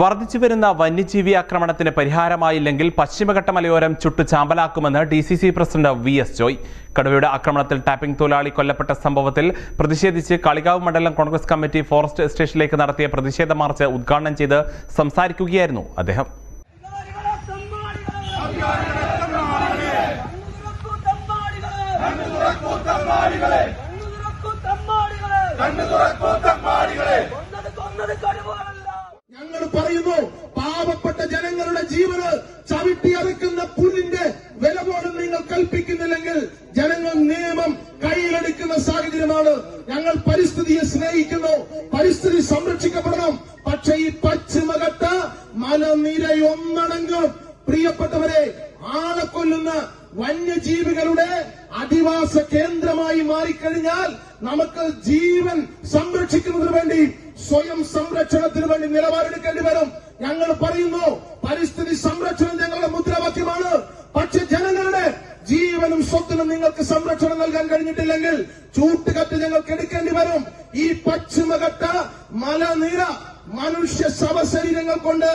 വർദ്ധിച്ചു വരുന്ന വന്യജീവി ആക്രമണത്തിന് പരിഹാരമായില്ലെങ്കിൽ പശ്ചിമഘട്ട മലയോരം ചുട്ടു ചാമ്പലാക്കുമെന്ന് D C C president V S Joy. കടുവയുടെ ആക്രമണത്തിൽ ടാപ്പിംഗ് തൊഴിലാളി കൊല്ലപ്പെട്ട സംഭവത്തിൽ പ്രതിഷേധിച്ച് കളികാവ് മണ്ഡലം കോൺഗ്രസ് കമ്മിറ്റി ഫോറസ്റ്റ് സ്റ്റേഷനിലേക്ക് നടത്തിയ പ്രതിഷേധ മാർച്ച് ഉദ്ഘാടനം ചെയ്ത് സംസാരിക്കുകയായിരുന്നു അദ്ദേഹം. ഞങ്ങൾ സാഹചര്യമാണ്. ഞങ്ങൾ പരിസ്ഥിതിയെ സ്നേഹിക്കുന്നു. പരിസ്ഥിതി സംരക്ഷിക്കപ്പെടണം. പക്ഷേ ഈ പശ്ചിമഘട്ട മലനിരയൊന്നടങ്കം പ്രിയപ്പെട്ടവരെ ആളെ കൊല്ലുന്ന വന്യജീവികളുടെ അധിവാസ കേന്ദ്രമായി മാറിക്കഴിഞ്ഞാൽ നമുക്ക് ജീവൻ സംരക്ഷിക്കുന്നതിന് വേണ്ടി സ്വയം സംരക്ഷണത്തിന് വേണ്ടി നിലപാടെടുക്കേണ്ടി വരും. ഞങ്ങൾ പറയുന്നു നിങ്ങൾക്ക് സംരക്ഷണം നൽകാൻ കഴിഞ്ഞിട്ടില്ലെങ്കിൽ ചൂട്ടുകത്ത് ഞങ്ങൾക്ക് എടുക്കേണ്ടി വരും. ഈ പശ്ചിമഘട്ട മലനിര മനുഷ്യ ശവശരീരങ്ങൾ കൊണ്ട്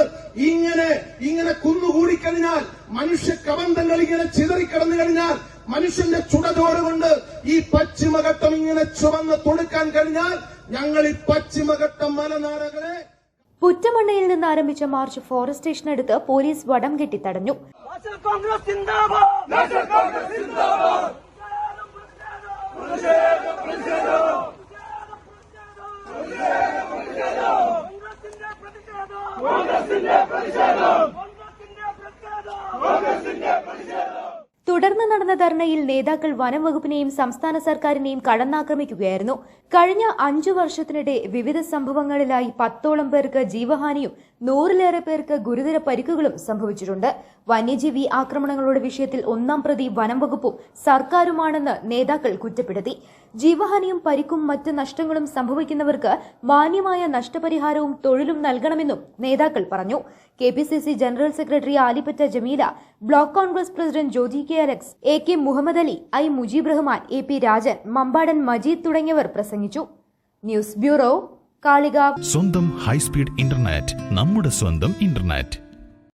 ഇങ്ങനെ ഇങ്ങനെ കുന്നുകൂടിക്കഴിഞ്ഞാൽ മനുഷ്യ കബന്ധങ്ങൾ ഇങ്ങനെ ചിതറിക്കിടന്നു കഴിഞ്ഞാൽ മനുഷ്യന്റെ ചുടചോറ് കൊണ്ട് ഈ പശ്ചിമഘട്ടം ഇങ്ങനെ ചുവന്ന് തൊടുക്കാൻ കഴിഞ്ഞാൽ ഞങ്ങൾ ഈ പശ്ചിമഘട്ടം മലനാടകളെ പുറ്റമണ്ണയിൽ നിന്ന് ആരംഭിച്ച മാർച്ച് ഫോറസ്റ്റ് സ്റ്റേഷനടുത്ത് പോലീസ് വടം കെട്ടി തടഞ്ഞു നാഷണൽ കോൺഗ്രസ് സിന്ദാബാദ്! കോൺഗ്രസ് സിന്ദാബാദ് കോൺഗ്രസിന്റെ പ്രതിഷേധം കോൺഗ്രസിന്റെ പ്രതിഷേധം തുടർന്ന് നടന്ന ധർണയിൽ നേതാക്കൾ വനം വകുപ്പിനെയും സംസ്ഥാന സർക്കാരിനെയും കടന്നാക്രമിക്കുകയായിരുന്നു. കഴിഞ്ഞ അഞ്ചു വർഷത്തിനിടെ വിവിധ സംഭവങ്ങളിലായി പത്തോളം പേർക്ക് ജീവഹാനിയും നൂറിലേറെ പേർക്ക് ഗുരുതര പരിക്കുകളും സംഭവിച്ചിട്ടുണ്ട്. വന്യജീവി ആക്രമണങ്ങളുടെ വിഷയത്തിൽ ഒന്നാം പ്രതി വനം വകുപ്പും സർക്കാരുമാണെന്ന് നേതാക്കൾ കുറ്റപ്പെടുത്തി. ജീവഹാനിയും പരിക്കും മറ്റ് നഷ്ടങ്ങളും സംഭവിക്കുന്നവർക്ക് മാന്യമായ നഷ്ടപരിഹാരവും തൊഴിലും നൽകണമെന്നും നേതാക്കൾ പറഞ്ഞു. K general secretary Alippatta Jameela block Congress president Jyothi K Alex A K Muhammad Ali I Mujeeb Rahman A P Rajan Mampadan Majeed തുടങ്ങിയവർ പ്രസംഗിച്ചു. News bureau Kalikavu. സ്വന്തം ഹൈസ്പീഡ് ഇന്റർനെറ്റ് നമ്മുടെ സ്വന്തം ഇന്റർനെറ്റ്.